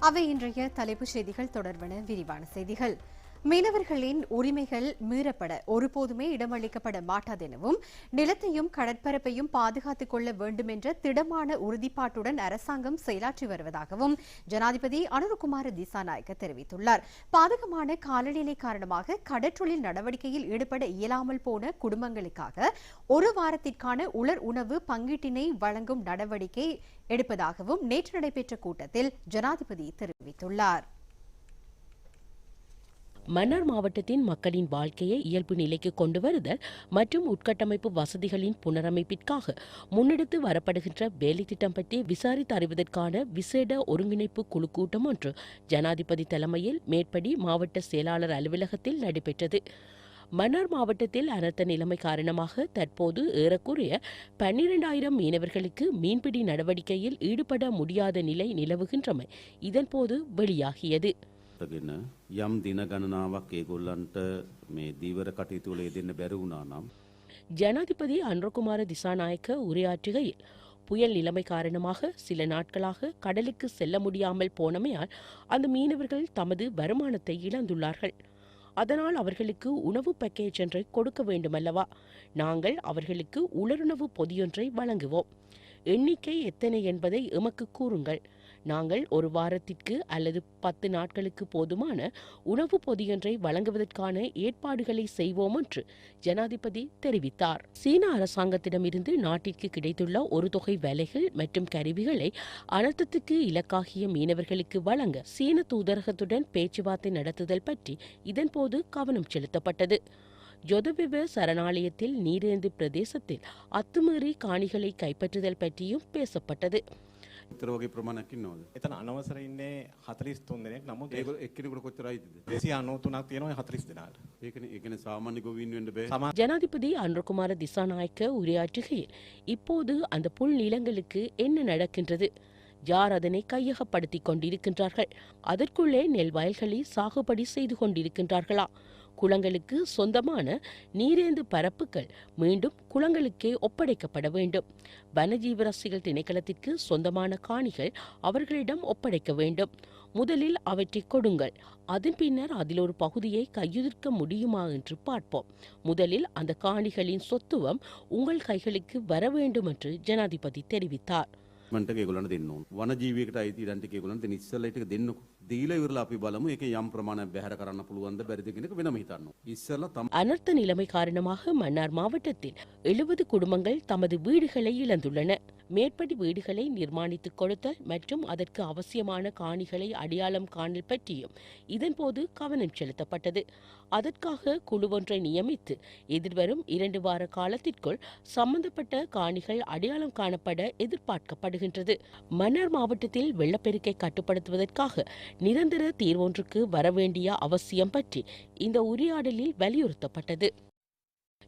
அவை இன்றைய தலைப்புச் செய்திகள் தொடர்பான விரிவான செய்திகள். மீனவர்களின் உரிமைகள் மீறப்பட ஒருபோதுமே இடமளிக்கப்பட மாட்டாதெனவும் நிலத்தையும் கடற்பரப்பையும் பாதுகாத்துக் கொள்ள வேண்டும் என்ற திடமான உறுதிப்பாட்டுடன் அரசாங்கம் செயலாற்றி வருவதாகவும் ஜனாதிபதி அனுருகுமார் திசாநாயக்க தெரிவித்துள்ளார். பாதகமான காலநிலை காரணமாக கடற்றொழில் நடவடிக்கையில் ஈடுபட இயலாமல் போன குடும்பங்களுக்காக ஒரு வாரத்திற்கான உலர் உணவு பங்கீட்டினை வழங்கும் நடவடிக்கை எடுப்பதாகவும் நேற்று நடைபெற்ற கூட்டத்தில் ஜனாதிபதி தெரிவித்துள்ளார். மன்னார் மாவட்டத்தின் மக்களின் வாழ்க்கையை இயல்பு நிலைக்கு கொண்டு வருதல் மற்றும் உட்கட்டமைப்பு வசதிகளின் புனரமைப்பிற்காக முன்னெடுத்து வரப்படுகின்ற வேலை திட்டம் பற்றி விசாரித்து அறிவதற்கான விசேட ஒருங்கிணைப்பு குழு கூட்டம் ஒன்று ஜனாதிபதி தலைமையில் மேற்படி மாவட்ட செயலாளர் அலுவலகத்தில் நடைபெற்றது. மன்னார் மாவட்டத்தில் அனர்த்த நிலைமை காரணமாக தற்போது ஏறக்குறைய பன்னிரண்டாயிரம் மீனவர்களுக்கு மீன்பிடி நடவடிக்கையில் ஈடுபட முடியாத நிலை நிலவுகின்றமை இதன்போது வெளியாகியது. ගෙන යම් දින ගණනාවක් ඒගොල්ලන්ට මේ දීවර කටයුතු වල යෙදෙන්න බැරි වුණා නම් ஜனாதிபதி அன்றகுமார திசாநாயக்க உரையாற்றுகையில் புயல் நிலைமை காரணமாக சில நாட்களாக கடலுக்கு செல்ல முடியாமல் போனமையால் அந்த மீனவர்கள் தமது வருமானத்தை இழந்துள்ளார்கள் அதனால் அவர்களுக்கு உணவு பேக்கேஜ் ஒன்றை கொடுக்க வேண்டுமல்லவா நாங்கள் அவர்களுக்கு உலருணவு பொதியொன்றை வழங்குவோம் எண்ணிக்கை எத்தனை என்பதை எமக்கு கூறுங்கள் நாங்கள் ஒரு வாரத்திற்கு அல்லது பத்து நாட்களுக்கு போதுமான உணவு பொதியொன்றை வழங்குவதற்கான ஏற்பாடுகளை செய்வோம் என்று ஜனாதிபதி தெரிவித்தார். சீன அரசாங்கத்திடமிருந்து நாட்டிற்கு கிடைத்துள்ள ஒரு தொகை வேலைகள் மற்றும் கருவிகளை அனர்த்தத்துக்கு இலக்காகிய மீனவர்களுக்கு வழங்க சீன தூதரகத்துடன் பேச்சுவார்த்தை நடத்துதல் பற்றி இதன்போது கவனம் செலுத்தப்பட்டது. ஜொதவிவ சரணாலயத்தில் நீரேந்து பிரதேசத்தில் அத்துமீறி காணிகளை கைப்பற்றுதல் பற்றியும் பேசப்பட்டது. උත්තර වගේ ප්‍රමාණයක් ඉන්නවද? එතන අනවසර ඉන්නේ 43 දෙනෙක් නමුත් ඒගොල්ලෝ එක්කෙනෙකුට කොච්චර අයිතිද? 293ක් තියෙනවා 40 දෙනාට. ඒකනේ ඒ කියන්නේ සාමාන්‍ය ගොවීන් වෙන්න බෑ. සමා ஜனாதிபதி அன்றகுமார திசாநாயக்க உரையாற்றுகையில் இப்போது அந்த புல் நிலங்களுக்கு என்ன நடக்கின்றது யார் அதனை கையகப்படுத்திக் கொண்டிருக்கின்றார்கள் அதற்குள்ளே நெல் வயல்களை சாகுபடி செய்து கொண்டிருக்கின்றார்களா குளங்களுக்கு சொந்தமான நீரேந்து பரப்புகள் மீண்டும் குளங்களுக்கே ஒப்படைக்கப்பட வேண்டும் வனஜீவராசிகள் திணைக்களத்திற்கு சொந்தமான காணிகள் அவர்களிடம் ஒப்படைக்க வேண்டும் முதலில் அவற்றை கொடுங்கள் அதன் பின்னர் அதில் ஒரு பகுதியை கையுதிர்க்க முடியுமா என்று பார்ப்போம் முதலில் அந்த காணிகளின் சொத்துவம் உங்கள் கைகளுக்கு வர வேண்டும் என்று ஜனாதிபதி தெரிவித்தார் මන්ට ඒගොල්ලන්ට දෙන්න ඕන. වන ජීවියකට අයිති ඉඩම් ටික ඒගොල්ලන්ට දෙන්න ඉස්සෙල්ලා ටික දෙන්නකෝ. දීලා ඉවරලා අපි බලමු ඒකේ යම් ප්‍රමාණයක් බැහැර කරන්න පුළුවන්ද බැරිද කියන එක වෙනම හිතන්න ඕන. ඉස්සෙල්ලා තම அனர்த்த நிலைமை காரணமாக மன்னார் மாவட்டத்தில் எழுபது குடும்பங்கள் தமது வீடுகளை இழந்துள்ளன மேற்படி வீடுகளை நிர்மாணித்துக் கொடுத்தல் மற்றும் அதற்கு அவசியமான காணிகளை அடையாளம் காணல் பற்றியும் இதன்போது கவனம் செலுத்தப்பட்டது அதற்காக குழுவொன்றை நியமித்து எதிர்வரும் இரண்டு வார காலத்திற்குள் சம்பந்தப்பட்ட காணிகள் அடையாளம் காணப்பட எதிர்பார்க்கப்படுகின்றது மன்னார் மாவட்டத்தில் வெள்ளப்பெருக்கை கட்டுப்படுத்துவதற்காக நிரந்தர தீர்வொன்றுக்கு வரவேண்டிய அவசியம் பற்றி இந்த உரையாடலில் வலியுறுத்தப்பட்டது.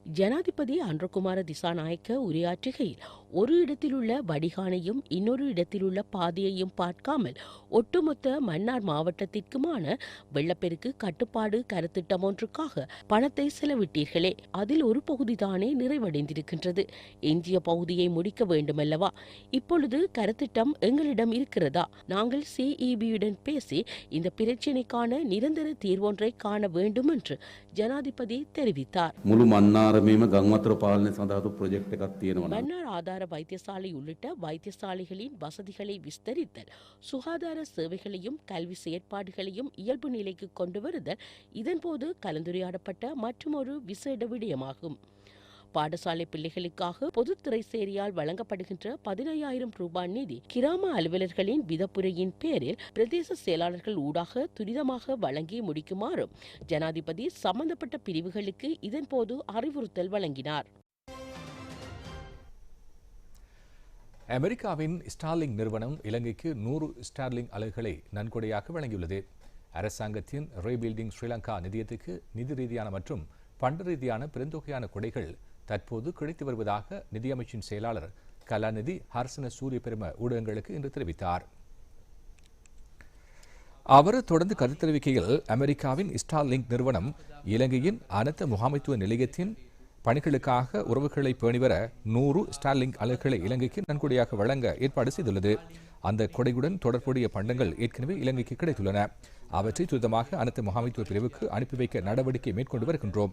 ஜனாதிபதி அன்றகுமார திசாநாயக்க உரையாற்றுகையில் ஒரு இடத்திலுள்ள வடிகானையும் இன்னொரு இடத்திலுள்ள பாதையையும் பார்க்காமல் ஒட்டுமொத்த மன்னார் மாவட்டத்திற்குமான வெள்ளப்பெருக்கு கட்டுப்பாடு கருத்திட்டம் ஒன்றுக்காக பணத்தை செலவிட்டீர்களே அதில் ஒரு பகுதி தானே நிறைவடைந்திருக்கின்றது. எஞ்சிய பகுதியை முடிக்க வேண்டுமல்லவா? இப்பொழுது கருத்திட்டம் எங்களிடம் இருக்கிறதா? நாங்கள் சிஇபியுடன் பேசி இந்த பிரச்சினைக்கான நிரந்தர தீர்வொன்றை காண வேண்டும் என்று ஜனாதிபதி தெரிவித்தார் මුළු මන්නාරමේම ගංවතුර පාලනය සඳහාතු ප්‍රොජෙක්ට් එකක් තියෙනවා නම් மன்னார் ஆதார வைத்தியசாலை உள்ளிட்ட வைத்தியசாலைகளின் வசதிகளை விஸ்தரித்தல் சுகாதார சேவைகளையும் கல்வி செயற்பாடுகளையும் இயல்பு நிலைக்கு கொண்டு வருதல் இதன்போது கலந்துரையாடப்பட்ட மற்றுமொரு விசேட விடயமாகும் பாடசாலை பிள்ளைகளுக்காக பொதுத்துறை சேரியால் வழங்கப்படுகின்ற பதினையாயிரம் ரூபாய் நிதி கிராம அலுவலர்களின் விதப்புரையின் பேரில் பிரதேச செயலாளர்கள் ஊடாக துரிதமாக வழங்கி முடிக்குமாறும் ஜனாதிபதி சம்பந்தப்பட்ட பிரிவுகளுக்கு இதன்போது அறிவுறுத்தல் வழங்கினார். அமெரிக்காவின் ஸ்டார்லிங் நிறுவனம் இலங்கைக்கு நூறு ஸ்டார்லிங் அலகுகளை நன்கொடையாக வழங்கியுள்ளது. அரசாங்கத்தின் ரீபில்டிங் ஸ்ரீலங்கா நிதியத்துக்கு நிதி ரீதியான மற்றும் பண்ட ரீதியான பெருந்தொகையான கொடைகள் தற்போது கிடைத்து வருவதாக நிதியமைச்சின் செயலாளர் கலாநிதி ஹர்சன சூரிய பெரும ஊடகங்களுக்கு இன்று தெரிவித்தார். அவர் தொடர்ந்து கருத்து தெரிவிக்கையில் அமெரிக்காவின் ஸ்டார்லிங்க் நிறுவனம் இலங்கையின் அனர்த்த முகாமைத்துவ நிலையத்தின் பணிகளுக்காக உறவுகளை பேணிவர நூறு ஸ்டார்லிங் அலகுகளை இலங்கைக்கு நன்கொடையாக வழங்க ஏற்பாடு செய்துள்ளது. அந்த கொடையுடன் தொடர்புடைய பண்டங்கள் ஏற்கனவே இலங்கைக்கு கிடைத்துள்ளன. அவற்றை துரிதமாக அனைத்து முகாமைத்துவ பிரிவுக்கு அனுப்பி வைக்க நடவடிக்கை மேற்கொண்டு வருகின்றோம்.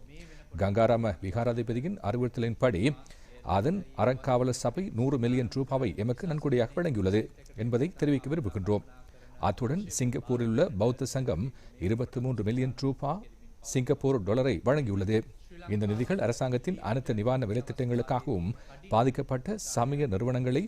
கங்காராம விகாராதிபதியின் அறிவுறுத்தலின்படி அதன் அறங்காவலர் சபை நூறு மில்லியன் ரூபாவை எமக்கு நன்கொடையாக வழங்கியுள்ளது என்பதை தெரிவிக்க விரும்புகின்றோம். அத்துடன் சிங்கப்பூரில் உள்ள பௌத்த சங்கம் இருபத்தி மூன்று மில்லியன் ரூபாய் சிங்கப்பூர் டாலரை வழங்கியுள்ளது. இந்த நிதிகள் அரசாங்கத்தின் அனைத்து நிவாரண வேலைத்திட்டங்களுக்காகவும் பாதிக்கப்பட்ட சமய நிறுவனங்களை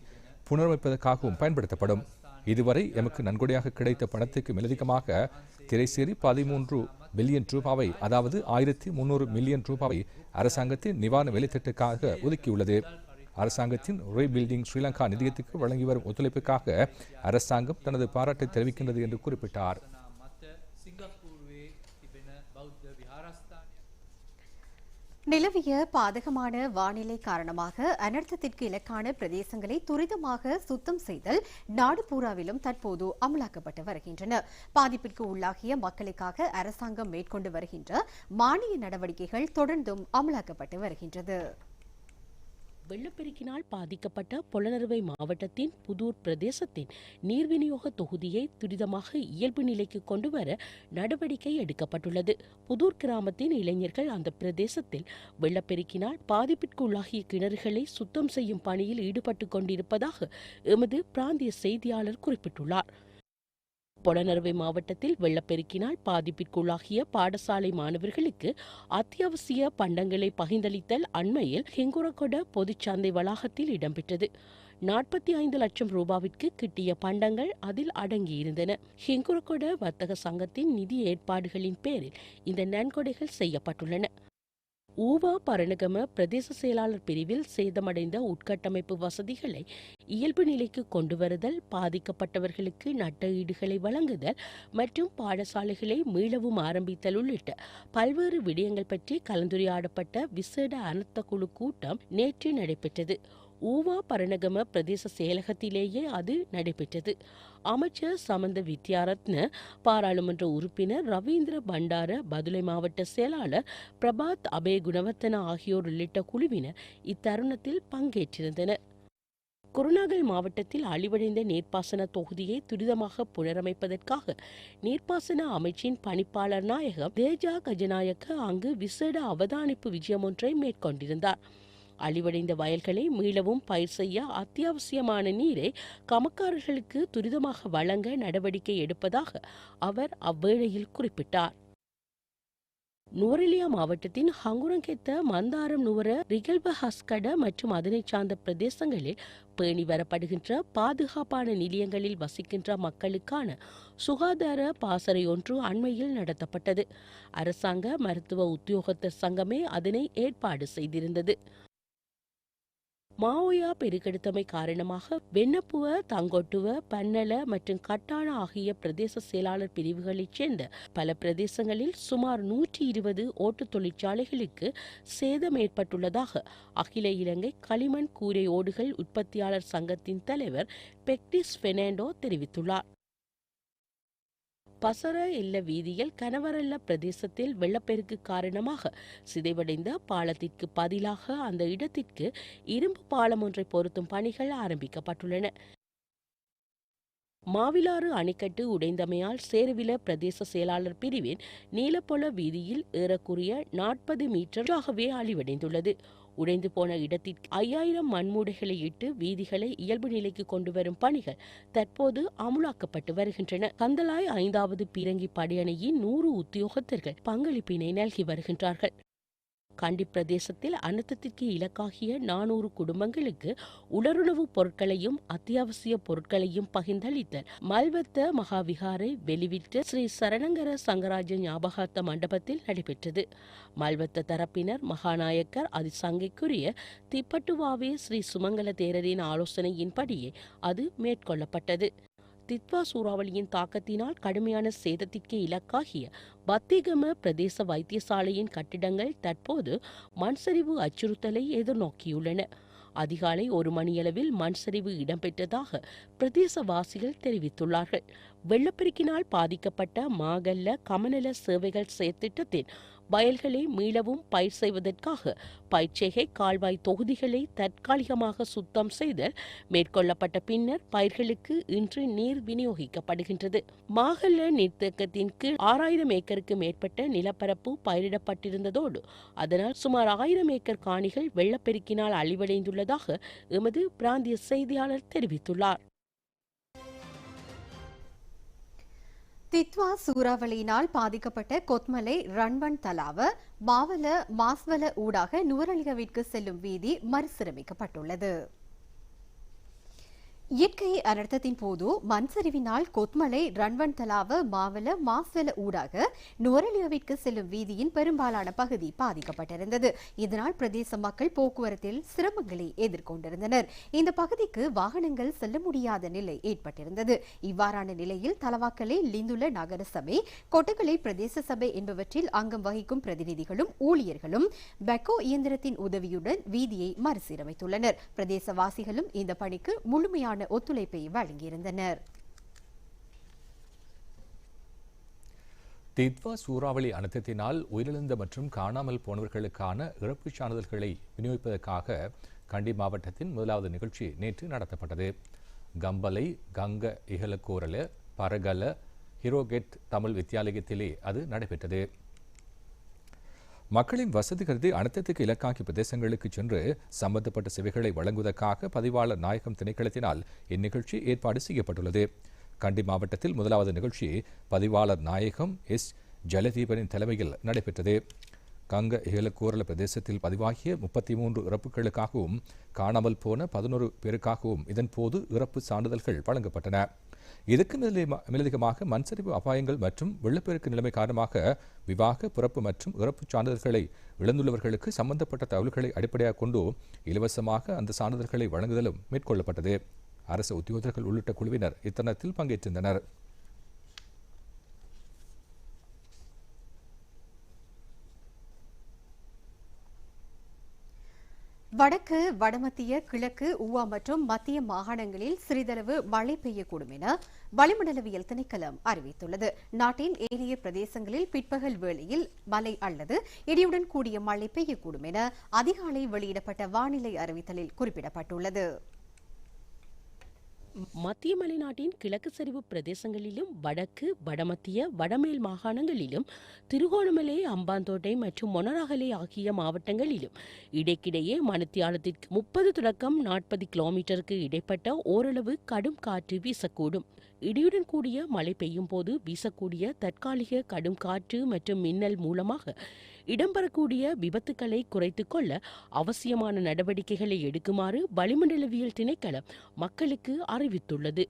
புனரமைப்பதற்காகவும் பயன்படுத்தப்படும். இதுவரை எமக்கு நன்கொடையாக கிடைத்த பணத்துக்கு மேலதிகமாக திரைசேரி பதிமூன்று பில்லியன் ரூபாவை அதாவது ஆயிரத்தி முன்னூறு மில்லியன் ரூபாவை அரசாங்கத்தின் நிவாரண வேலைத்திட்டக்காக ஒதுக்கியுள்ளது. அரசாங்கத்தின் ரீபில்டிங் ஸ்ரீலங்கா நிதியத்துக்கு வழங்கி வரும் ஒத்துழைப்புக்காக அரசாங்கம் தனது பாராட்டை தெரிவிக்கின்றது என்று குறிப்பிட்டார். நிலவிய பாதகமான வானிலை காரணமாக அனர்த்தத்திற்கு இலக்கான பிரதேசங்களை துரிதமாக சுத்தம் செய்தல் நாடு பூராவிலும் தற்போது அமலாக்கப்பட்டு வருகின்றன. பாதிப்பிற்கு உள்ளாகிய மக்களுக்காக அரசாங்கம் மேற்கொண்டு வருகின்ற மானிய நடவடிக்கைகள் தொடர்ந்தும் அமலாக்கப்பட்டு வருகின்றது. வெள்ளப்பெருக்கினால் பாதிக்கப்பட்ட பொலனறுவை மாவட்டத்தின் புதூர் பிரதேசத்தின் நீர்விநியோக தொகுதியை துரிதமாக இயல்பு நிலைக்கு கொண்டுவர நடவடிக்கை எடுக்கப்பட்டுள்ளது. புதூர் கிராமத்தின் இளைஞர்கள் அந்த பிரதேசத்தில் வெள்ளப்பெருக்கினால் பாதிப்பிற்குள்ளாகிய கிணறுகளை சுத்தம் செய்யும் பணியில் ஈடுபட்டு கொண்டிருப்பதாக எமது பிராந்திய செய்தியாளர் குறிப்பிட்டுள்ளார். பொலனறுவை மாவட்டத்தில் வெள்ளப்பெருக்கினால் பாதிப்பிற்குள்ளாகிய பாடசாலை மாணவர்களுக்கு அத்தியாவசிய பண்டங்களை பகிர்ந்தளித்தல் அண்மையில் ஹெங்குரகொட பொதுச்சந்தை வளாகத்தில் இடம்பெற்றது. நாற்பத்தி ஐந்து லட்சம் ரூபாவிற்கு கிட்டிய பண்டங்கள் அதில் அடங்கியிருந்தன. ஹெங்குரகொட வர்த்தக சங்கத்தின் நிதி ஏற்பாடுகளின் பேரில் இந்த நன்கொடைகள் செய்யப்பட்டுள்ளன. ஊவா பரணகம பிரதேச செயலாளர் பிரிவில் சேதமடைந்த உட்கட்டமைப்பு வசதிகளை இயல்பு நிலைக்கு கொண்டு வருதல் பாதிக்கப்பட்டவர்களுக்கு நட்ட ஈடுகளை வழங்குதல் மற்றும் பாடசாலைகளை மீளவும் ஆரம்பித்தல் உள்ளிட்ட பல்வேறு விடயங்கள் பற்றி கலந்துரையாடப்பட்ட விசேட அனர்த்த குழு கூட்டம் நேற்று நடைபெற்றது. ஊவா பரணகம பிரதேச செயலகத்திலேயே அது நடைபெற்றது. அமைச்சர் சமந்த வித்யாரத்ன பாராளுமன்ற உறுப்பினர் ரவீந்திர பண்டார பதுளை மாவட்ட செயலாளர் பிரபாத் அபே குணவர்த்தன ஆகியோர் உள்ளிட்ட குழுவினர் இத்தருணத்தில் பங்கேற்றிருந்தனர். குருநாகல் மாவட்டத்தில் அழிவடைந்த நீர்ப்பாசன தொகுதியை துரிதமாக புனரமைப்பதற்காக நீர்ப்பாசன அமைச்சின் பணிப்பாளர் நாயகம் தேஜா கஜநாயக்க அங்கு விசேட அவதானிப்பு விஜயம் ஒன்றை மேற்கொண்டிருந்தார். அழிவடைந்த வயல்களை மீளவும் பயிர் செய்ய அத்தியாவசியமான நீரை கமக்காரர்களுக்கு துரிதமாக வழங்க நடவடிக்கை எடுப்பதாக அவர் அவ்வேளையில் குறிப்பிட்டார். நுவரெலியா மாவட்டத்தின் ஹங்குரங்கெத்த மந்தாரம் நுவர ரிகல்ப ஹஸ்கட மற்றும் அதனைச் சார்ந்த பிரதேசங்களில் பேணி வரப்படுகின்ற பாதுகாப்பான நிலையங்களில் வசிக்கின்ற மக்களுக்கான சுகாதார பாசறை ஒன்று அண்மையில் நடத்தப்பட்டது. அரசாங்க மருத்துவ உத்தியோகத்தர் சங்கமே அதனை ஏற்பாடு செய்திருந்தது. மாவோயா பெருக்கெடுத்தமை காரணமாக வெண்ணப்புவ தங்கொட்டுவ பன்னல மற்றும் கட்டான ஆகிய பிரதேச செயலாளர் பிரிவுகளைச் சேர்ந்த பல பிரதேசங்களில் சுமார் நூற்றி இருபது ஓட்டு தொழிற்சாலைகளுக்கு சேதம் ஏற்பட்டுள்ளதாக அகில இலங்கை களிமண் கூரை ஓடுகள் உற்பத்தியாளர் சங்கத்தின் தலைவர் பெக்டிஸ் பெர்னாண்டோ தெரிவித்துள்ளார். பசர இல்ல வீதியில் கனவரல்ல பிரதேசத்தில் வெள்ளப்பெருக்கு காரணமாக சிதைவடைந்த பாலத்திற்கு பதிலாக அந்த இடத்திற்கு இரும்பு பாலம் ஒன்றை பொருத்தும் பணிகள் ஆரம்பிக்கப்பட்டுள்ளன. மாவிலாறு அணைக்கட்டு உடைந்தமையால் சேருவில பிரதேச செயலாளர் பிரிவின் நீலப்பொல வீதியில் ஏறக்குறைய நாற்பது மீட்டராகவே அழிவடைந்துள்ளது. உடைந்து போன இடத்திற்கு ஐயாயிரம் மண்மூடைகளை இட்டு வீதிகளை இயல்பு நிலைக்கு கொண்டு வரும் பணிகள் தற்போது அமுலாக்கப்பட்டு வருகின்றன. கந்தலாய் ஐந்தாவது பீரங்கி படையணியின் நூறு உத்தியோகத்தர்கள் பங்களிப்பினை நல்கி வருகின்றார்கள். கண்டி பிரதேசத்தில் அனர்த்தத்திற்கு இலக்காகிய நானூறு குடும்பங்களுக்கு உலருணவுப் பொருட்களையும் அத்தியாவசிய பொருட்களையும் பகிர்ந்தளித்தல் மல்வத்த மகாவிகாரை வெளிவிட்டு ஸ்ரீ சரணங்கர சங்கராஜ ஞாபகார்த்த மண்டபத்தில் நடைபெற்றது. மல்வத்த தரப்பினர் மகாநாயக்கர் அதிசங்கைக்குரிய திப்பட்டுவாவே ஸ்ரீ சுமங்கல தேரரின் ஆலோசனையின்படியே அது மேற்கொள்ளப்பட்டது. தித்வா சூறாவளியின் தாக்கத்தினால் கடுமையான சேதத்திற்கு இலக்காகிய பத்திகம பிரதேச வைத்தியசாலையின் கட்டிடங்கள் தற்போது மண்சரிவு அச்சுறுத்தலை எதிர்நோக்கியுள்ளன. அதிகாலை ஒரு மணியளவில் மண்சரிவு இடம்பெற்றதாக பிரதேசவாசிகள் தெரிவித்துள்ளார்கள். வெள்ளப்பெருக்கினால் பாதிக்கப்பட்ட மாகல்ல கமநல சேவைகள் செயற்திட்டத்தின் வயல்களை மீளவும் பயிர் செய்வதற்காக பயிர்ச்செய்கை கால்வாய் தொகுதிகளை தற்காலிகமாக சுத்தம் செய்தல் மேற்கொள்ளப்பட்ட பின்னர் பயிர்களுக்கு இன்று நீர் விநியோகிக்கப்படுகின்றது. மாகல்ல நீர்த்தேக்கத்தின் கீழ் ஆறாயிரம் ஏக்கருக்கு மேற்பட்ட நிலப்பரப்பு பயிரிடப்பட்டிருந்ததோடு அதனால் சுமார் ஆயிரம் ஏக்கர் காணிகள் வெள்ளப்பெருக்கினால் அழிவடைந்துள்ளதாக எமது பிராந்திய செய்தியாளர் தெரிவித்துள்ளார். தித்வா சூறாவளியினால் பாதிக்கப்பட்ட கொத்மலை ரன்வன் தலாவ மாவல மாஸ்வல ஊடாக நுவரலிகவிற்கு செல்லும் வீதி மறுசீரமைக்கப்பட்டுள்ளது. இயற்கை அனர்த்தத்தின் போது மண் சரிவினால் கொத்மலை ரன்வன் தலாவ மாவல மாசல ஊடாக நுவரலியாவிற்கு செல்லும் வீதியின் பெரும்பாலான பகுதி பாதிக்கப்பட்டிருந்தது. இதனால் பிரதேச மக்கள் போக்குவரத்தில் சிரமங்களை எதிர்கொண்டிருந்தனர். இந்த பகுதிக்கு வாகனங்கள் செல்ல முடியாத நிலை ஏற்பட்டிருந்தது. இவ்வாறான நிலையில் தலவாக்கலை லிந்துல நகர சபை கொட்டக்கலை பிரதேச சபை என்பவற்றில் அங்கம் வகிக்கும் பிரதிநிதிகளும் ஊழியர்களும் பெக்கோ இயந்திரத்தின் உதவியுடன் வீதியை மறுசீரமைத்துள்ளனர். பிரதேசவாசிகளும் இந்த பணிக்கு முழுமையான ஒத்துழைப்பை வழங்கியிருந்தனர். தித்வா சூறாவளி அனர்த்தத்தினால் உயிரிழந்த மற்றும் காணாமல் போனவர்களுக்கான இறப்புச் சான்றிதழ்களை விநியோகிப்பதற்காக கண்டி மாவட்டத்தின் முதலாவது நிகழ்ச்சி நேற்று நடத்தப்பட்டது. கம்பலை கங்க இகலக்கோரல பரகல ஹிரோகெட் தமிழ் வித்தியாலயத்திலே அது நடைபெற்றது. மக்களின் வசதி கருதி அனர்த்தத்துக்கு இலக்காக்கி பிரதேசங்களுக்கு சென்று சம்பந்தப்பட்ட சேவைகளை வழங்குவதற்காக பதிவாளர் நாயகம் திணைக்களத்தினால் இந்நிகழ்ச்சி ஏற்பாடு செய்யப்பட்டுள்ளது. கண்டி மாவட்டத்தில் முதலாவது நிகழ்ச்சி பதிவாளர் நாயகம் எஸ். ஜலதீபனின் தலைமையில் நடைபெற்றது. கங்க இகலக்கூரல பிரதேசத்தில் பதிவாகிய முப்பத்தி மூன்று இறப்புகளுக்காகவும் காணாமல் போன பதினோரு பேருக்காகவும் இதன்போது இறப்பு சான்றிதழ்கள் வழங்கப்பட்டன. இதற்கு மேலதிகமாக மண்சரிவு அபாயங்கள் மற்றும் வெள்ளப்பெருக்கு நிலைமை காரணமாக விவாக பிறப்பு மற்றும் இறப்பு சான்றிதழ்களை இழந்துள்ளவர்களுக்கு சம்பந்தப்பட்ட தகவல்களை அடிப்படையாக கொண்டு இலவசமாக அந்த சான்றிதழ்களை வழங்குதலும் மேற்கொள்ளப்பட்டது. அரசு உத்தியோகர்கள் உள்ளிட்ட குழுவினர் இத்தனத்தில் பங்கேற்றிருந்தனர். வடக்கு வடமத்திய கிழக்கு ஊவா மற்றும் மத்திய மாகாணங்களில் சிறிதளவு மழை பெய்யக்கூடும் என வளிமண்டலவியல் திணைக்களம் அறிவித்துள்ளது. நாட்டின் ஏனைய பிரதேசங்களில் பிற்பகல் வேளையில் மழை அல்லது இடியுடன் கூடிய மழை பெய்யக்கூடும் என அதிகாலை வெளியிடப்பட்ட வானிலை அறிவித்தலில் குறிப்பிடப்பட்டுள்ளது. மத்திய மலைநாட்டின் கிழக்கு சரிவு பிரதேசங்களிலும் வடக்கு வடமத்திய வடமேல் மாகாணங்களிலும் திருகோணமலை அம்பாந்தோட்டை மற்றும் மொனராகலை ஆகிய மாவட்டங்களிலும் இடைக்கிடையே மணித்தியாலத்திற்கு முப்பது தொடக்கம் நாற்பது கிலோமீட்டருக்கு இடைப்பட்ட ஓரளவு கடும் காற்று வீசக்கூடும். இடியுடன் கூடிய மழை பெய்யும் போது வீசக்கூடிய தற்காலிக கடும் காற்று மற்றும் மின்னல் மூலமாக இடம்பெறக்கூடிய விபத்துக்களை குறைத்துக் கொள்ள அவசியமான நடவடிக்கைகளை எடுக்குமாறு வளிமண்டலவியல் திணைக்களம் மக்களுக்கு அறிவித்துள்ளது.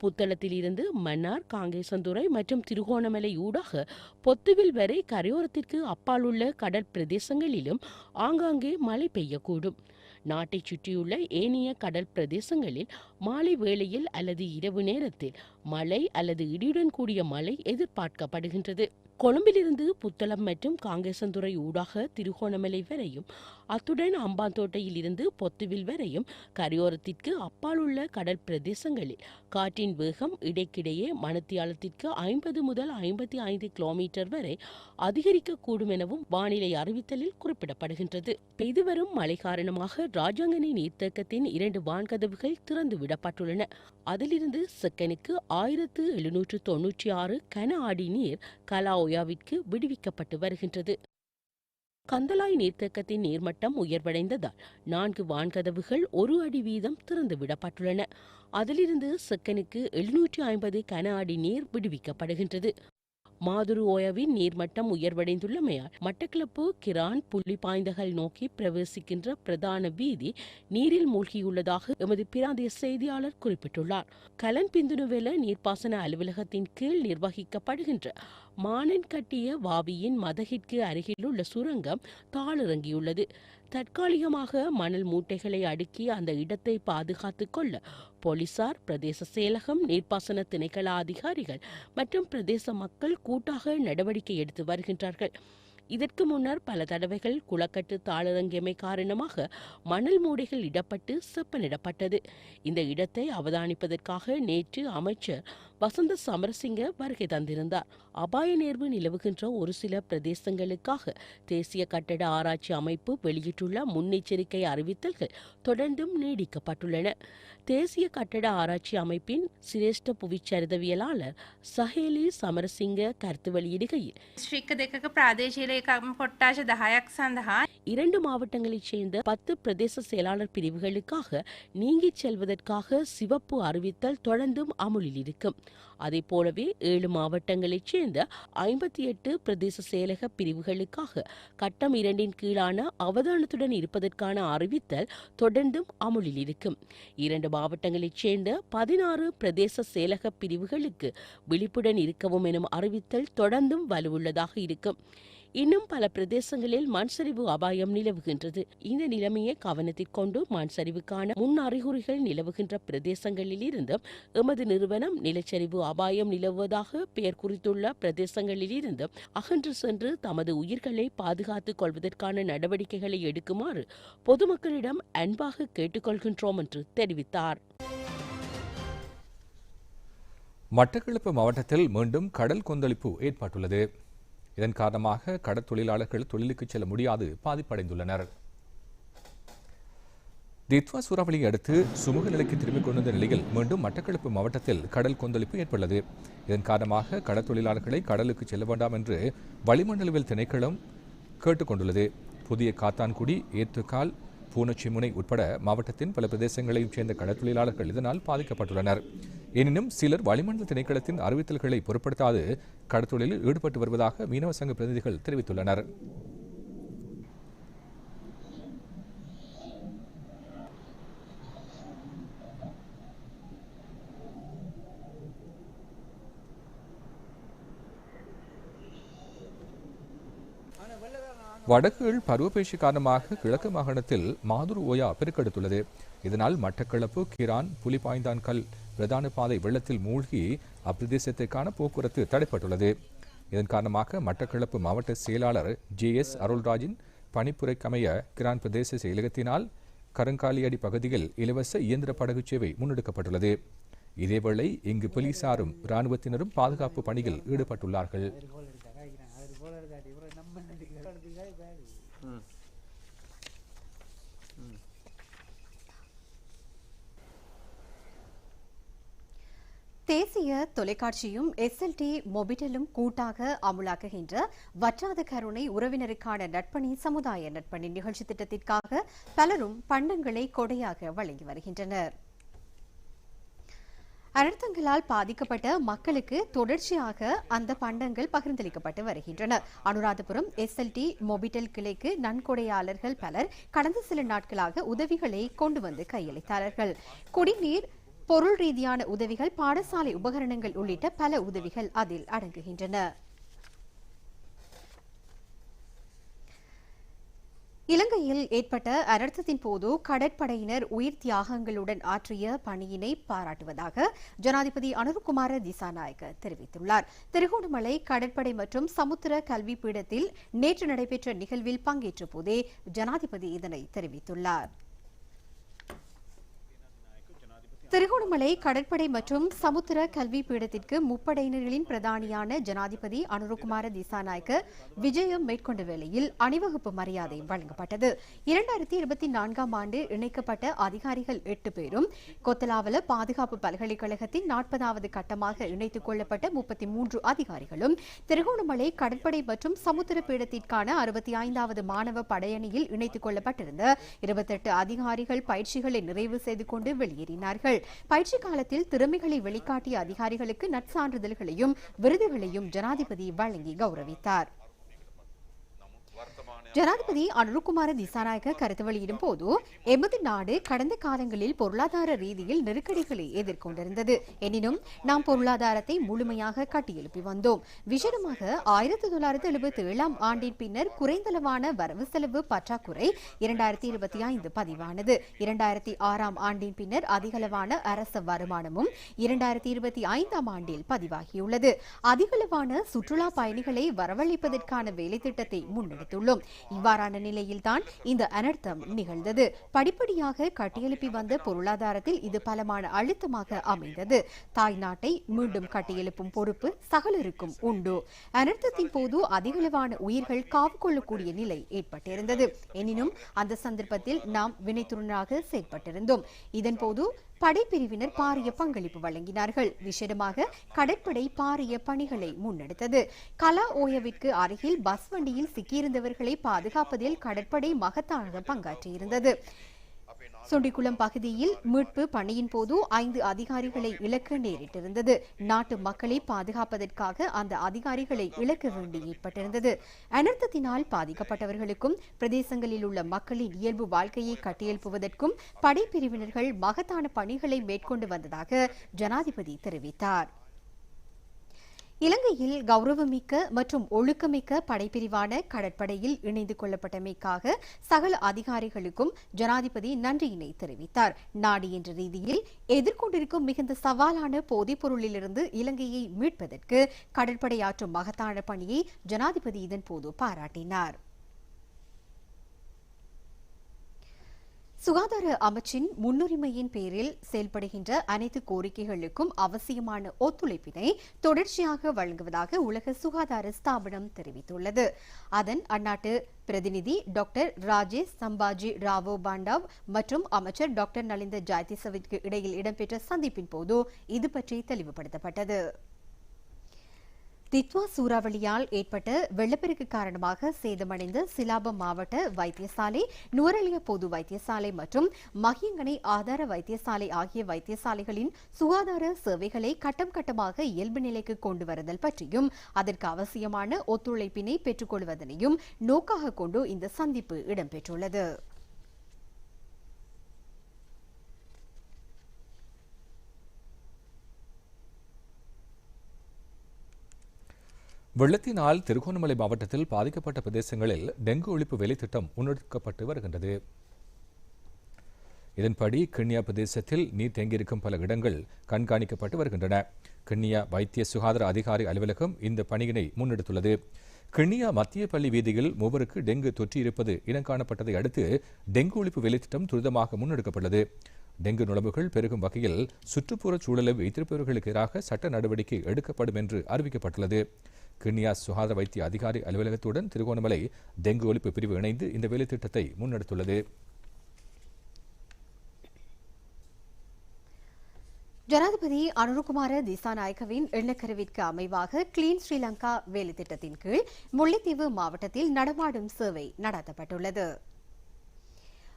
புத்தளத்தில் இருந்து மன்னார் காங்கேசந்துறை மற்றும் திருகோணமலை ஊடாக பொத்துவில் வரை கரையோரத்திற்கு அப்பால் உள்ள கடற்பிரதேசங்களிலும் ஆங்காங்கே மழை பெய்யக்கூடும். நாட்டைச் சுற்றியுள்ள ஏனைய கடல் பிரதேசங்களில் மாலை வேளையில் அல்லது இரவு நேரத்தில் மழை அல்லது இடியுடன் கூடிய மழை எதிர்பார்க்கப்படுகின்றது. கொழும்பிலிருந்து புத்தளம் மற்றும் காங்கேசந்துறை ஊடாக திருகோணமலை வரையும் அத்துடன் அம்பாந்தோட்டையில் இருந்து பொத்துவில் வரையும் கரையோரத்திற்கு அப்பால் உள்ள கடல் பிரதேசங்களில் காற்றின் வேகம் இடைக்கிடையே மணத்தியாலத்திற்கு ஐம்பது முதல் ஐம்பத்தி ஐந்து கிலோமீட்டர் வரை அதிகரிக்கக்கூடும் எனவும் வானிலை அறிவித்தலில் குறிப்பிடப்படுகின்றது. பெய்து வரும் மழை காரணமாக ராஜாங்கனி நீர்த்தேக்கத்தின் இரண்டு வான்கதவுகள் திறந்துவிடும் விடப்பட்டுள்ளன அதிலிருந்து செக்கனுக்கு ஆயிரத்து எழுநூற்று தொன்னூற்றி ஆறு கன அடி நீர் கலாஓயாவிற்கு விடுவிக்கப்பட்டு வருகின்றது. கந்தலாய் நீர்த்தேக்கத்தின் நீர்மட்டம் உயர்வடைந்ததால் நான்கு வான்கதவுகள் ஒரு அடி வீதம் திறந்து விடப்பட்டுள்ளன. அதிலிருந்து செக்கனுக்கு எழுநூற்றி ஐம்பது கன அடி நீர் விடுவிக்கப்படுகின்றது. மாதுரு ஓயாவின் நீர்மட்டம் உயர்வடைந்துள்ளமையால் மட்டக்களப்பு கிரான் புள்ளிப்பாய்ந்தகள் நோக்கி பிரவேசிக்கின்ற பிரதான வீதி நீரில் மூழ்கியுள்ளதாக எமது பிராந்திய செய்தியாளர் குறிப்பிட்டுள்ளார். கலன் பிந்துனுவெல நீர்ப்பாசன அலுவலகத்தின் கீழ் நிர்வகிக்கப்படுகின்ற மானன் கட்டிய வாவியின் மதகிற்கு அருகிலுள்ள சுரங்கம் தாளிறங்கியுள்ளது. தற்காலிகமாக மணல் மூட்டைகளை அடுக்கி அந்த இடத்தை பாதுகாத்துக் கொள்ள போலீசார் பிரதேச செயலகம் நீர்ப்பாசன திணைக்கள அதிகாரிகள் மற்றும் பிரதேச மக்கள் கூட்டாக நடவடிக்கை எடுத்து வருகின்றார்கள். இதற்கு முன்னர் பல தடவைகள் குளக்கட்டு தாளரங்கியமை காரணமாக மணல் மூடைகள் இடப்பட்டு செப்பனிடப்பட்டது. இந்த இடத்தை அவதானிப்பதற்காக நேற்று அமைச்சர் வசந்த சமரசிங்க வருகை தந்திருந்தார். அபாய நேர்வு நிலவுகின்ற ஒரு சில பிரதேசங்களுக்காக தேசிய கட்டட ஆராய்ச்சி அமைப்பு வெளியிட்டுள்ள முன்னெச்சரிக்கை அறிவித்தல்கள் தொடர்ந்தும் நீடிக்கப்பட்டுள்ளன. தேசிய கட்டட ஆராய்ச்சி அமைப்பின் சிரேஷ்ட புவிச்சரிதவியலாளர் சஹேலி சமரசிங்க கருத்து வெளியிடுகையில் இரண்டு மாவட்டங்களைச் சேர்ந்த பத்து பிரதேச செயலாளர் பிரிவுகளுக்காக நீங்கிச் செல்வதற்காக சிவப்பு அறிவித்தல் தொடர்ந்தும் அமுலில் இருக்கும். அதே போலவே ஏழு மாவட்டங்களைச் சேர்ந்த ஐம்பத்தி எட்டு பிரதேச செயலக பிரிவுகளுக்காக கட்டம் இரண்டின் கீழான அவதானத்துடன் இருப்பதற்கான அறிவித்தல் தொடர்ந்தும் அமுலில் இருக்கும். இரண்டு மாவட்டங்களைச் சேர்ந்த பதினாறு பிரதேச செயலக பிரிவுகளுக்கு விழிப்புடன் இருக்கவும் எனும் அறிவித்தல் தொடர்ந்தும் வலுவுள்ளதாக இருக்கும். இன்னும் பல பிரதேசங்களில் மண் சரிவு அபாயம் நிலவுகின்றது. இந்த நிலைமையை கவனத்தில் கொண்டு மண் சரிவுக்கான முன் அறிகுறிகள் நிலவுகின்ற பிரதேசங்களில் இருந்தும் எமது நிறுவனம் நிலச்சரிவு அபாயம் நிலவுவதாக பெயர் குறித்துள்ள பிரதேசங்களில் இருந்தும் அகன்று சென்று தமது உயிர்களை பாதுகாத்துக் கொள்வதற்கான நடவடிக்கைகளை எடுக்குமாறு பொதுமக்களிடம் அன்பாக கேட்டுக்கொள்கின்றோம் என்று தெரிவித்தார். மட்டக்களப்பு மாவட்டத்தில் மீண்டும் கடல் கொந்தளிப்பு ஏற்பட்டுள்ளது. இதன் காரணமாக கடற்தொழிலாளர்கள் தொழிலுக்கு செல்ல முடியாது பாதிப்படைந்துள்ளனர். தித்வா சூறாவளியை அடுத்து சுமூக நிலைக்கு திரும்பிக் கொண்டிருந்த நிலையில் மீண்டும் மட்டக்களப்பு மாவட்டத்தில் கடல் கொந்தளிப்பு ஏற்பட்டது. இதன் காரணமாக கடற்தொழிலாளர்களை கடலுக்கு செல்ல வேண்டாம் என்று வளிமண்டலவியல் திணைக்களம் கேட்டுக்கொண்டுள்ளது புதிய காத்தான்குடி ஏத்துக்கால் பூனச்சிமுனை உட்பட மாவட்டத்தின் பல பிரதேசங்களையும் சேர்ந்த கடற்தொழிலாளர்கள் இதனால் பாதிக்கப்பட்டுள்ளனர். எனினும் சிலர் வளிமண்டல திணைக்களத்தின் அறிவித்தல்களை பொருட்படுத்தாது கடற்தொழிலில் ஈடுபட்டு வருவதாக மீனவ சங்க பிரதிநிதிகள் தெரிவித்துள்ளனர். வடக்குள் பருவப்பேச்சு காரணமாக கிழக்கு மாகாணத்தில் மாதுரு ஓயா பெருக்கெடுத்துள்ளது. இதனால் மட்டக்களப்பு கிரான் புலிபாய்ந்தான்கல் பிரதான பாதை வெள்ளத்தில் மூழ்கி அப்பிரதேசத்திற்கான போக்குவரத்து தடைப்பட்டுள்ளது. இதன் காரணமாக மட்டக்களப்பு மாவட்ட செயலாளர் ஜே எஸ் அருள்ராஜின் பணிப்புரைக்கமைய கிரான் பிரதேச செயலகத்தினால் கருங்காலியடி பகுதியில் இலவச இயந்திர படகு சேவை முன்னெடுக்கப்பட்டுள்ளது. இதேவேளை இங்கு போலீசாரும் இராணுவத்தினரும் பாதுகாப்பு பணியில் ஈடுபட்டுள்ளார்கள். தேசிய தொலைக்காட்சியும் எஸ்எல்டி மொபிட்டலும் கூட்டாக அமுலாக்குகின்ற வற்றாத கருணை உறவினருக்கான நட்பணி சமுதாய நட்பணி நிகழ்ச்சி திட்டத்திற்காக பலரும் பண்டங்களை கொடையாக வழங்கி வருகின்றனர். அனர்த்தங்களால் பாதிக்கப்பட்ட மக்களுக்கு தொடர்ச்சியாக அந்த பண்டங்கள் பகிர்ந்தளிக்கப்பட்டு வருகின்றன. அனுராதபுரம் எஸ்எல்டி மொபிட்டல் கிளைக்கு நன்கொடையாளர்கள் பலர் கடந்த சில நாட்களாக உதவிகளை கொண்டு வந்து கையளித்தார்கள். குடிநீர் பொருள் ரீதியான உதவிகள் பாடசாலை உபகரணங்கள் உள்ளிட்ட பல உதவிகள் அதில் அடங்குகின்றன. இலங்கையில் ஏற்பட்ட அனர்த்தத்தின் போது கடற்படையினர் உயிர் தியாகங்களுடன் ஆற்றிய பணியினை பாராட்டுவதாக ஜனாதிபதி அனுர்குமார திசாநாயக்க தெரிவித்துள்ளார். திருகோணமலை கடற்படை மற்றும் சமுத்திர கல்வி பீடத்தில் நேற்று நடைபெற்ற நிகழ்வில் பங்கேற்ற போதே ஜனாதிபதி இதனை தெரிவித்துள்ளார். திருகோணமலை கடற்படை மற்றும் சமுத்திர கல்வி பீடத்திற்கு முப்படையினர்களின் பிரதானியான ஜனாதிபதி அனுரகுமார திசாநாயக்க விஜயம் மேற்கொண்ட வேளையில் அணிவகுப்பு மரியாதை வழங்கப்பட்டது. இரண்டாயிரத்தி இருபத்தி நான்காம் ஆண்டு இணைக்கப்பட்ட அதிகாரிகள் எட்டு பேரும் கொத்தலாவல பாதுகாப்பு பல்கலைக்கழகத்தின் நாற்பதாவது கட்டமாக இணைத்துக் கொள்ளப்பட்ட முப்பத்தி மூன்று அதிகாரிகளும் திருகோணமலை கடற்படை மற்றும் சமுத்திர பீடத்திற்கான அறுபத்தி ஐந்தாவது மாணவ படையணியில் இணைத்துக் கொள்ளப்பட்டிருந்த இருபத்தெட்டு அதிகாரிகள் பயிற்சிகளை நிறைவு செய்து கொண்டு வெளியேறினார்கள். பயிற்சி காலத்தில் திறமைகளை வெளிக்காட்டிய அதிகாரிகளுக்கு நற்சான்றிதழ்களையும் விருதுகளையும் ஜனாதிபதி வழங்கி கௌரவித்தார். ஜனாதிபதி அனுருகுமார திசாநாயக கருத்து வெளியிடும் போது எமது நாடு கடந்த காலங்களில் பொருளாதார ரீதியில் நெருக்கடிகளை எதிர்கொண்டிருந்தது. எனினும் நாம் பொருளாதாரத்தை முழுமையாக கட்டியெழுப்பி வந்தோம். விசேடமாக ஆயிரத்தி தொள்ளாயிரத்தி எழுபத்தி ஏழாம் ஆண்டின் பின்னர் குறைந்தளவான வரவு செலவு பற்றாக்குறை இரண்டாயிரத்தி இருபத்தி ஐந்து பதிவானது. இரண்டாயிரத்தி ஆறாம் ஆண்டின் பின்னர் அதிகளவான அரச வருமானமும் இரண்டாயிரத்தி இருபத்தி ஐந்தாம் ஆண்டில் பதிவாகியுள்ளது. அதிகளவான சுற்றுலா பயணிகளை வரவழைப்பதற்கான வேலை திட்டத்தை முன்னெடுத்துள்ளோம். இவ்வாறான நிலையில்தான் இந்த அனர்த்தம் நிகழ்ந்தது. படிப்படியாக கட்டியெழுப்பி வந்த பொருளாதாரத்தில் இது பலமான அழுத்தமாக அமைந்தது. தாய் நாட்டை மீண்டும் கட்டியெழுப்பும் பொறுப்பு சகலருக்கும் உண்டு. அனர்த்தத்தின் போது அதிகளவான உயிர்கள் காவு கொள்ளக்கூடிய நிலை ஏற்பட்டிருந்தது. எனினும் அந்த சந்தர்ப்பத்தில் நாம் வினைத்துறனாக செயல்பட்டிருந்தோம். இதன்போது படைப்பிரிவினர் பாரிய பங்களிப்பு வழங்கினார்கள். விசேடமாக கடற்படை பாரிய பணிகளை முன்னெடுத்தது. கலா ஓயவிற்கு அருகில் பஸ் வண்டியில் சிக்கியிருந்தவர்களை பாதுகாப்பதில் கடற்படை மகத்தான பங்காற்றியிருந்தது. சொண்டிக்குளம் பகுதியில் மீட்பு பணியின் போது ஐந்து அதிகாரிகளை இழக்க நேரிட்டிருந்தது. நாட்டு மக்களை பாதுகாப்பதற்காக அந்த அதிகாரிகளை இழக்க வேண்டி ஏற்பட்டிருந்தது. அனர்த்தத்தினால் பாதிக்கப்பட்டவர்களுக்கும் பிரதேசங்களில் உள்ள மக்களின் இயல்பு வாழ்க்கையை கட்டியெழுப்புவதற்கும் படைப்பிரிவினர்கள் மகத்தான பணிகளை மேற்கொண்டு வந்ததாக ஜனாதிபதி தெரிவித்தார். இலங்கையில் கௌரவமிக்க மற்றும் ஒழுக்கமிக்க படைப்பிரிவான கடற்படையில் இணைந்து கொள்ளப்பட்டமைக்காக சகல அதிகாரிகளுக்கும் ஜனாதிபதி நன்றியினை தெரிவித்தார். நாடு என்ற ரீதியில் எதிர்கொண்டிருக்கும் மிகுந்த சவாலான போதைப் பொருளிலிருந்து இலங்கையை மீட்பதற்கு கடற்படை ஆற்றும் மகத்தான பணியை ஜனாதிபதி இதன்போது பாராட்டினார். சுகாதார அமைச்சின் முன்னுரிமையின் பேரில் செயல்படுகின்ற அனைத்து கோரிக்கைகளுக்கும் அவசியமான ஒத்துழைப்பினை தொடர்ச்சியாக வழங்குவதாக உலக சுகாதார ஸ்தாபனம் தெரிவித்துள்ளது. அதன் அந்நாட்டு பிரதிநிதி டாக்டர் ராஜேஷ் சம்பாஜி ராவோ பாண்டாவ் மற்றும் அமைச்சர் டாக்டர் நலிந்த ஜாய்திசவிற்கு இடையில் இடம்பெற்ற சந்திப்பின் போது இது பற்றி தெளிவுபடுத்தப்பட்டது. தித்வா சூறாவளியால் ஏற்பட்ட வெள்ளப்பெருக்கு காரணமாக சேதமடைந்த சிலாபம் மாவட்ட வைத்தியசாலை நுவரலிய பொது வைத்தியசாலை மற்றும் மகியங்கனை ஆதார வைத்தியசாலை ஆகிய வைத்தியசாலைகளின் சுகாதார சேவைகளை கட்டம் கட்டமாக இயல்பு நிலைக்கு கொண்டு வருதல் பற்றியும் அதற்கு அவசியமான ஒத்துழைப்பினை பெற்றுக்கொள்வதனையும் நோக்காக கொண்டு இந்த சந்திப்பு இடம்பெற்றுள்ளது. வெள்ளத்தினால் திருகோணமலை மாவட்டத்தில் பாதிக்கப்பட்ட பிரதேசங்களில் டெங்கு ஒழிப்பு வேலைத்திட்டம் முன்னெடுக்கப்பட்டு வருகின்றது. இதன்படி கிண்ணியா பிரதேசத்தில் நீர் தேங்கியிருக்கும் பல இடங்கள் கண்காணிக்கப்பட்டு வருகின்றன. கிண்ணியா வைத்திய சுகாதார அதிகாரி அலுவலகம் இந்த பணியினை முன்னெடுத்துள்ளது. கிண்ணியா மத்திய பள்ளி வீதியில் மூவருக்கு டெங்கு தொற்றியிருப்பது இனம் காணப்பட்டதை அடுத்து டெங்கு ஒழிப்பு வேலைத்திட்டம் துரிதமாக முன்னெடுக்கப்பட்டது டெங்கு நுழம்புகள் பெருகும் வகையில் சுற்றுப்புறச் சூழலை வைத்திருப்பவர்களுக்கு எதிராக சட்ட நடவடிக்கை எடுக்கப்படும் என்று அறிவிக்கப்பட்டுள்ளது. கிண்ணியா சுகாதார வைத்திய அதிகாரி அலுவலகத்துடன் திருகோணமலை டெங்கு ஒழிப்பு பிரிவு இணைந்து இந்த வேலைத்திட்டத்தை முன்னெடுத்துள்ளது. ஜனாதிபதி அனுருகுமார திசாநாயகவின் எண்ணக்கருவிற்கு அமைவாக கிளீன் ஸ்ரீலங்கா வேலை திட்டத்தின் கீழ் முல்லைத்தீவு மாவட்டத்தில் நடமாடும் சேவை நடத்தப்பட்டுள்ளது.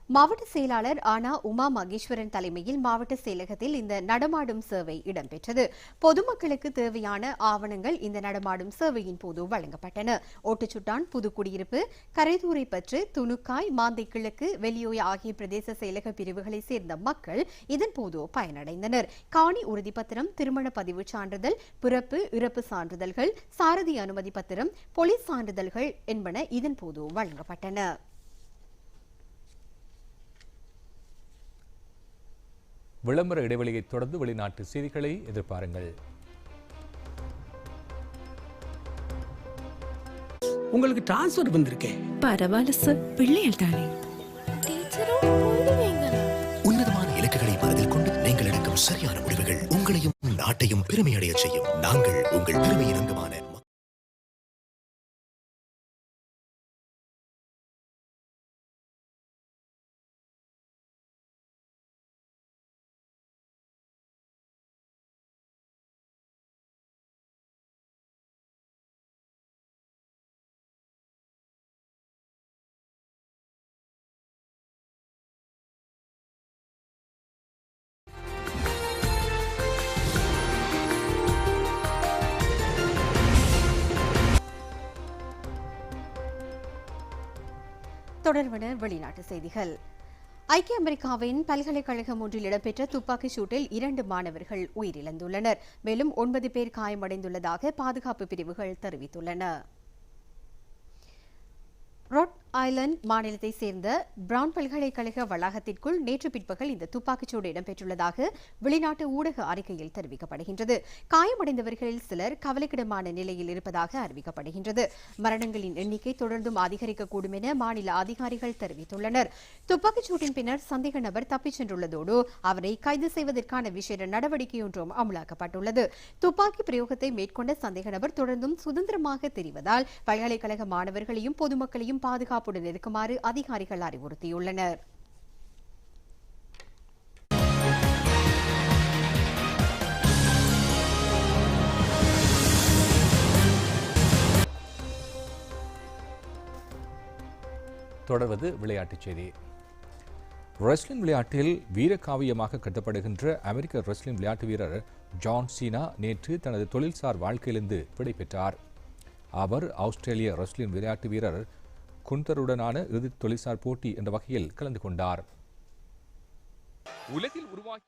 மாவட்ட செயலாளர் ஆனா உமா மகேஸ்வரன் தலைமையில் மாவட்ட செயலகத்தில் இந்த நடமாடும் சேவை இடம்பெற்றது. பொதுமக்களுக்கு தேவையான ஆவணங்கள் இந்த நடமாடும் சேவையின் போது வழங்கப்பட்டன. ஓட்டுச்சுட்டான் புதுக்குடியிருப்பு கரைதூரை பற்று துணுக்காய் மாந்தை கிழக்கு வெளியோய ஆகிய பிரதேச செயலக பிரிவுகளை சேர்ந்த மக்கள் இதன்போது பயனடைந்தனர். காணி உறுதிப்பத்திரம் திருமண பதிவு சான்றிதழ் பிறப்பு இறப்பு சான்றிதழ்கள் சாரதி அனுமதி பத்திரம் போலீஸ் சான்றிதழ்கள் என்பன இதன்போது வழங்கப்பட்டன. விளம்பர இடைவெளியை தொடர்ந்து வெளிநாட்டு செய்திகளை எதிர்பாருங்கள். உங்களுக்கு டிரான்ஸ்ஃபர் வந்திருக்கே. பரவாயில்ல சார் பிள்ளைகள் தானே. உன்னதமான இலக்குகளை மனதில் கொண்டு நீங்கள் எடுக்கும் சரியான முடிவுகள் உங்களையும் நாட்டையும் பெருமையடைய செய்யும். நாங்கள் உங்கள் பெருமையின் அங்கமான தொடர்பன வெளிநாட்டு செய்திகள். ஐக்கிய அமெரிக்காவின் பல்கலைக்கழகம் ஒன்றில் இடம்பெற்ற துப்பாக்கிச் சூட்டில் இரண்டு மாணவர்கள் உயிரிழந்துள்ளனர். மேலும் ஒன்பது பேர் காயமடைந்துள்ளதாக பாதுகாப்பு பிரிவுகள் தெரிவித்துள்ளன. ஐலண்ட் மாநிலத்தை சேர்ந்த பிரான் பல்கலைக்கழக வளாகத்திற்குள் நேற்று பிற்பகல் இந்த துப்பாக்கிச்சூடு இடம்பெற்றுள்ளதாக வெளிநாட்டு ஊடக அறிக்கையில் தெரிவிக்கப்படுகின்றது. காயமடைந்தவர்களில் சிலர் கவலைக்கிடமான நிலையில் இருப்பதாக அறிவிக்கப்படுகின்றது. மரணங்களின் எண்ணிக்கை தொடர்ந்தும் அதிகரிக்கக்கூடும் என மாநில அதிகாரிகள் தெரிவித்துள்ளனர். துப்பாக்கிச்சூட்டின் பின்னர் சந்தேக நபர் தப்பிச் சென்றுள்ளதோடு அவரை கைது செய்வதற்கான விசேட நடவடிக்கையொன்றும் அமலாக்கப்பட்டுள்ளது. துப்பாக்கி பிரயோகத்தை மேற்கொண்ட சந்தேக நபர் தொடர்ந்தும் சுதந்திரமாக தெரிவதால் பல்கலைக்கழக மாணவர்களையும் பொதுமக்களையும் பாதுகாப்பு பாதுகாப்புடன் இருக்குமாறு அதிகாரிகள் அறிவுறுத்தியுள்ளனர். தொடர்வது விளையாட்டுச் செய்தி. ரெஸ்லிங் விளையாட்டில் வீரகாவியமாக கட்டப்படுகின்ற அமெரிக்க ரெஸ்லிங் விளையாட்டு வீரர் ஜான் சீனா நேற்று தனது தொழில்சார் வாழ்க்கையிலிருந்து விடைபெற்றார். அவர் ஆஸ்திரேலிய ரெஸ்லிங் விளையாட்டு வீரர் குண்டருடனான இறுதி தொழில்சார் போட்டி என்ற வகையில் கலந்து கொண்டார். உலகில் உருவாகி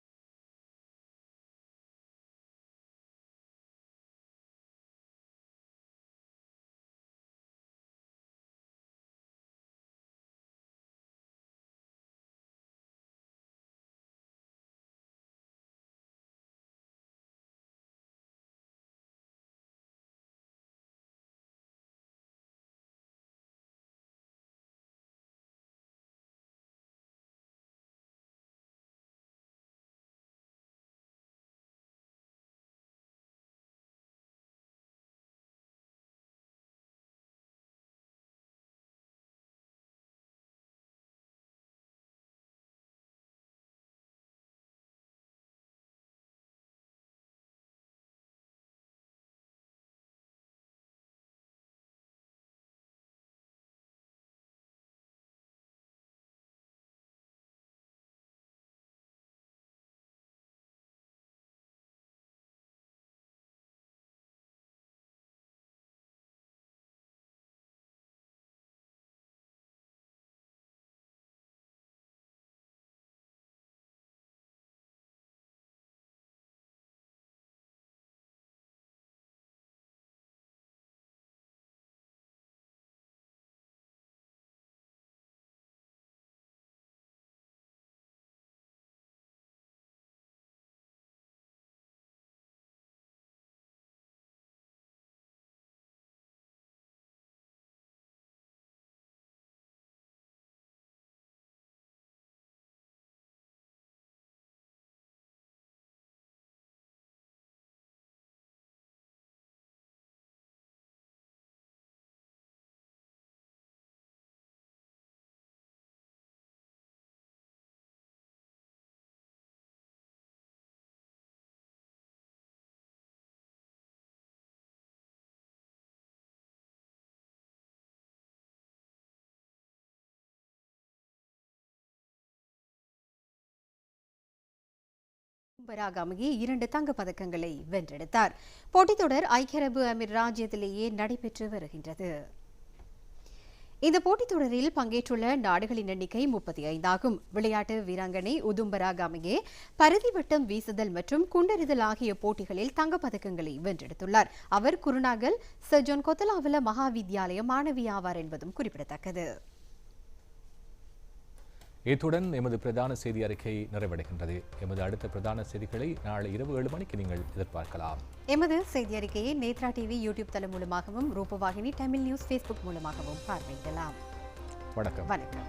பராகாமிகி இரண்டு தங்கப் பதக்கங்களை வென்றெடுத்தார். போட்டித் தொடர் ஐக்கிய அரபு அமீர் ராஜ்யத்திலேயே நடைபெற்று வருகின்றது. இந்த போட்டித் தொடரில் பங்கேற்றுள்ள நாடுகளின் எண்ணிக்கை முப்பத்தி ஐந்தாகும் விளையாட்டு வீராங்கனை உதும்பராகாமியே பருதி வட்டம் வீசுதல் மற்றும் குண்டெறிதல் ஆகிய போட்டிகளில் தங்கப்பதக்கங்களை வென்றெடுத்துள்ளார். அவர் குருநாகல் சர்ஜோன் கொத்தலாவல மகாவித்யாலய மாணவி ஆவார் என்பதும் குறிப்பிடத்தக்கது. இத்துடன் எமது பிரதான செய்தி அறிக்கை நிறைவடைகின்றது. எமது அடுத்த பிரதான செய்திகளை நாளை இரவு ஏழு மணிக்கு நீங்கள் எதிர்பார்க்கலாம். எமது செய்தி அறிக்கையை நேத்ரா டிவி யூடியூப் தளம் மூலமாகவும் ரூபவாகினி தமிழ் நியூஸ் ஃபேஸ்புக் மூலமாகவும் பார்வையிடலாம். வணக்கம். வணக்கம்.